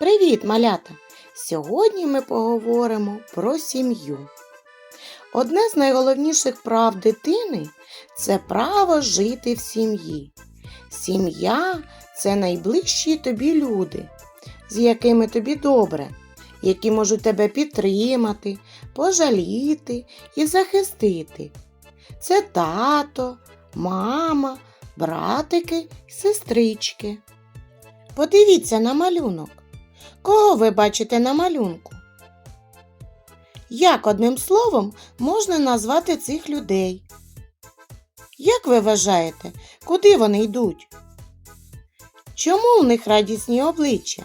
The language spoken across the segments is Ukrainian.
Привіт, малята! Сьогодні ми поговоримо про сім'ю. Одне з найголовніших прав дитини це право жити в сім'ї. Сім'я це найближчі тобі люди, з якими тобі добре, які можуть тебе підтримати, пожаліти і захистити. Це тато, мама, братики сестрички. Подивіться на малюнок. Кого ви бачите на малюнку? Як одним словом можна назвати цих людей? Як ви вважаєте, куди вони йдуть? Чому в них радісні обличчя?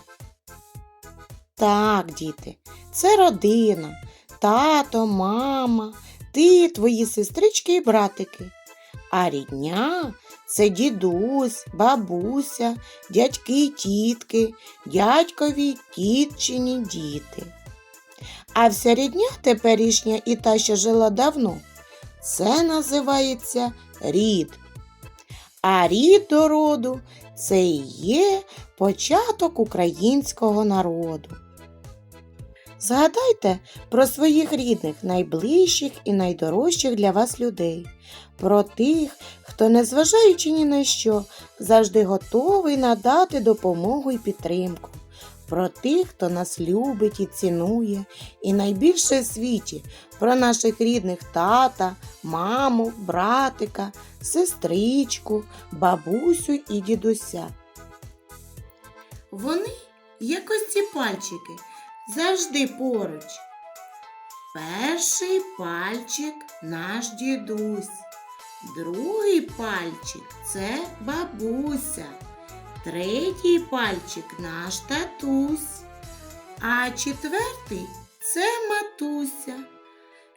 Так, діти, це родина, тато, мама, ти, твої сестрички і братики. А рідня це дідусь, бабуся, дядьки й тітки, дядькові, тітчині діти. А вся рідня теперішня і та, що жила давно, це називається рід. А рід до роду це і є початок українського народу. Згадайте про своїх рідних, найближчих і найдорожчих для вас людей, про тих, хто, незважаючи ні на що, завжди готовий надати допомогу і підтримку, про тих, хто нас любить і цінує, і найбільше в світі про наших рідних тата, маму, братика, сестричку, бабусю і дідуся. Вони, як ось ці пальчики, завжди поруч. Перший пальчик наш дідусь, другий пальчик це бабуся, третій пальчик наш татусь, а четвертий це матуся.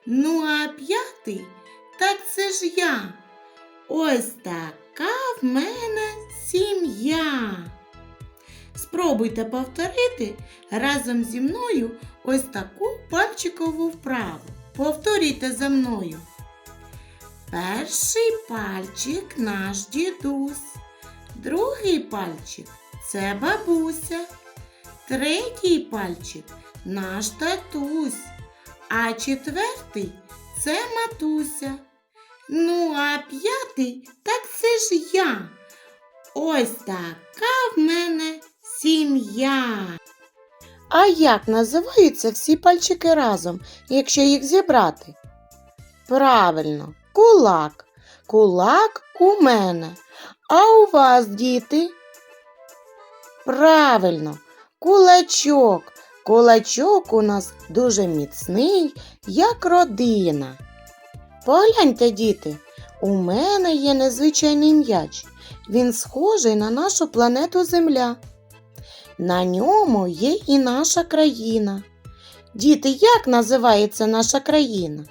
Ну, а п'ятий так це ж я. Ось така в мене сім'я. Спробуйте повторити разом зі мною ось таку пальчикову вправу. Повторюйте за мною. Перший пальчик наш дідусь, другий пальчик це бабуся, третій пальчик наш татусь, а четвертий це матуся. Ну, а п'ятий так це ж я. Ось така в мене сім'я. А як називаються всі пальчики разом, якщо їх зібрати? Правильно, кулак. Кулак у мене. А у вас, діти? Правильно, кулачок. Кулачок у нас дуже міцний, як родина. Погляньте, діти, у мене є незвичайний м'яч. Він схожий на нашу планету Земля. На ньому є і наша країна. Діти, як називається наша країна?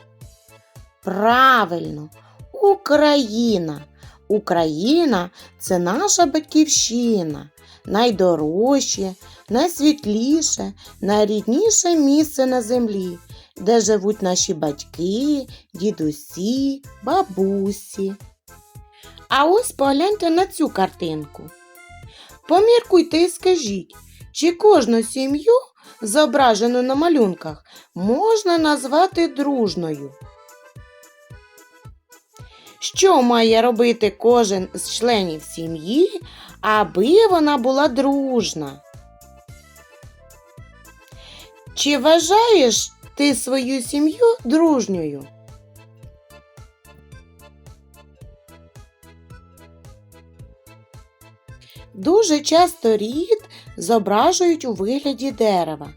Правильно, Україна. Україна це наша батьківщина, найдорожче, найсвітліше, найрідніше місце на землі, де живуть наші батьки, дідусі, бабусі. А ось погляньте на цю картинку. Поміркуйте і скажіть, чи кожну сім'ю, зображену на малюнках, можна назвати дружною? Що має робити кожен з членів сім'ї, аби вона була дружна? Чи вважаєш ти свою сім'ю дружньою? Дуже часто рід зображують у вигляді дерева.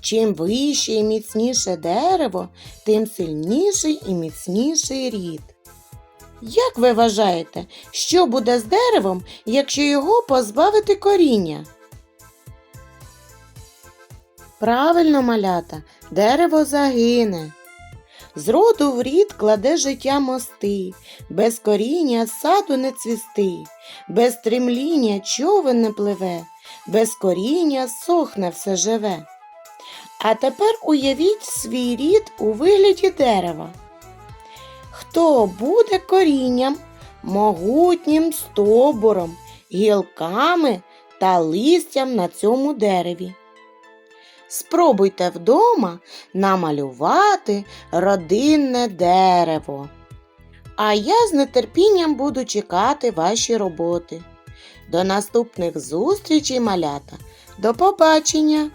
Чим вище і міцніше дерево, тим сильніший і міцніший рід. Як ви вважаєте, що буде з деревом, якщо його позбавити коріння? Правильно, малята, дерево загине. З роду в рід кладе життя мости, без коріння саду не цвісти, без стремління човен не пливе, без коріння сохне все живе. А тепер уявіть свій рід у вигляді дерева. Хто буде корінням, могутнім стобором, гілками та листям на цьому дереві? Спробуйте вдома намалювати родинне дерево. А я з нетерпінням буду чекати ваші роботи. До наступних зустрічей, малята. До побачення!